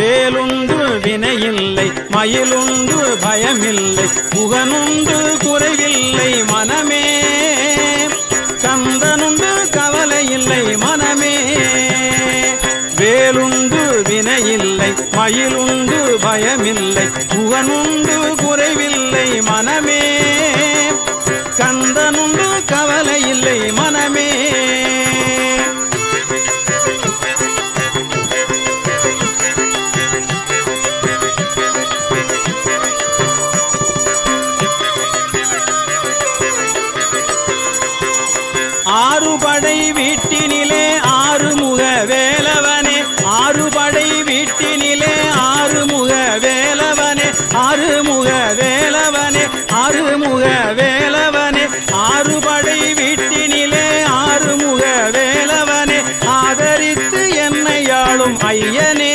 வேலுண்டு வினையில்லை மயிலுண்டு பயமில்லை புகனுண்டு குறைவில்லை மனமே. கந்தனுண்டு கவலை இல்லை மனமே. வேலுண்டு வினையில்லை மயிலுண்டு பயமில்லை புகனுண்டு வீட்டினிலே ஆறுமுக வேலவனே ஆறுமுக வேலவனே ஆறுமுக வேலவனே. ஆறுபடை வீட்டினிலே ஆறுமுக வேலவனே. ஆதரித்து என்னை ஆளும் ஐயனே.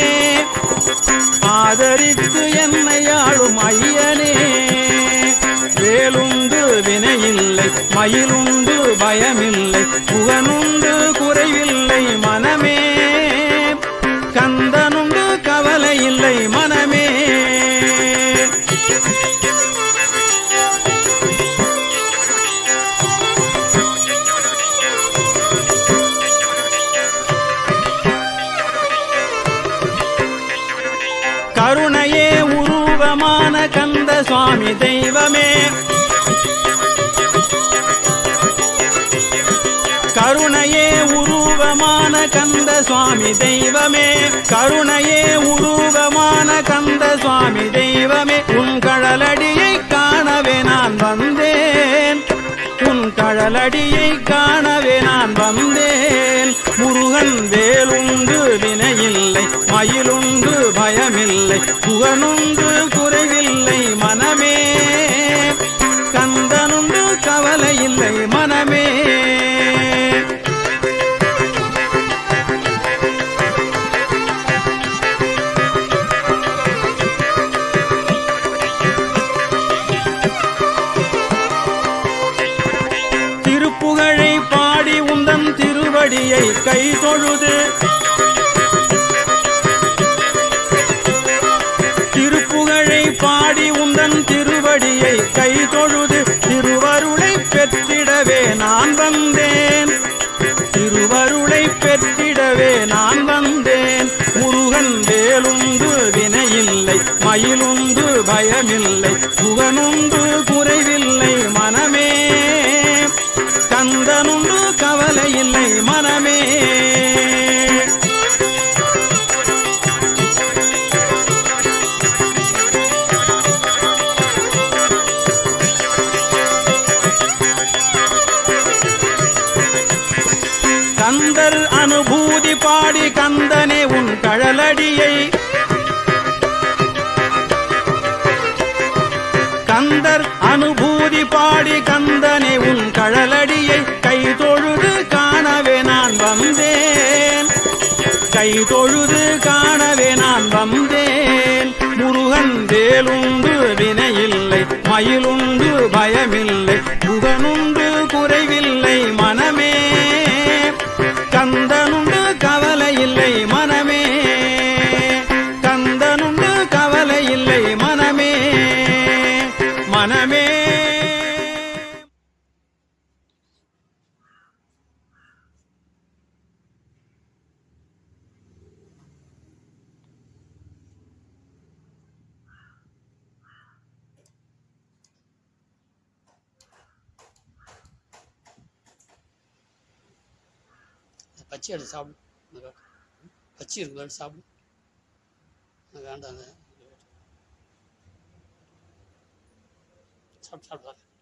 ஆதரித்து என்னை ஆளும் ஐயனே. வேலுண்டு வினையில்லை மயிலுண்டு பயமில்லை புகனுண்டு குறைவில்லை சுவாமி தெய்வமே. கருணையே உருவமான கந்த சுவாமி தெய்வமே. கருணையே உருவமான கந்த சுவாமி தெய்வமே. உன் கழலடியை காணவே நான் வந்தேன். உன் கழலடியை காணவே நான் திருவடியை கை தொழுது திருப்புகழை பாடி உந்தன் திருவடியை கை தொழுது திருவருளை பெற்றிடவே நான் வந்தேன். திருவருளை பெற்றிடவே நான் வந்தேன். முருகன் வேலுண்டு வினையில்லை மயிலுண்டு பயமில்லை புகனுண்டு குறைவில்லை மனமே இல்லை மனமே. கந்தர் அனுபூதி பாடி கந்தனே உன் கழலடியை. கந்தர் அனுபூதி பாடி கந்தனே உன் கழலடி வேலுண்டு வினையில்லை மயிலுண்டு பயமில்லை புகனுண்டு பச்சை எடுத்து சாப்பிடு. இந்த பச்சை இருக்குல்ல சாப்பிடு அது வேண்டாம் சாப்பிட்டு சாப்பிட்டு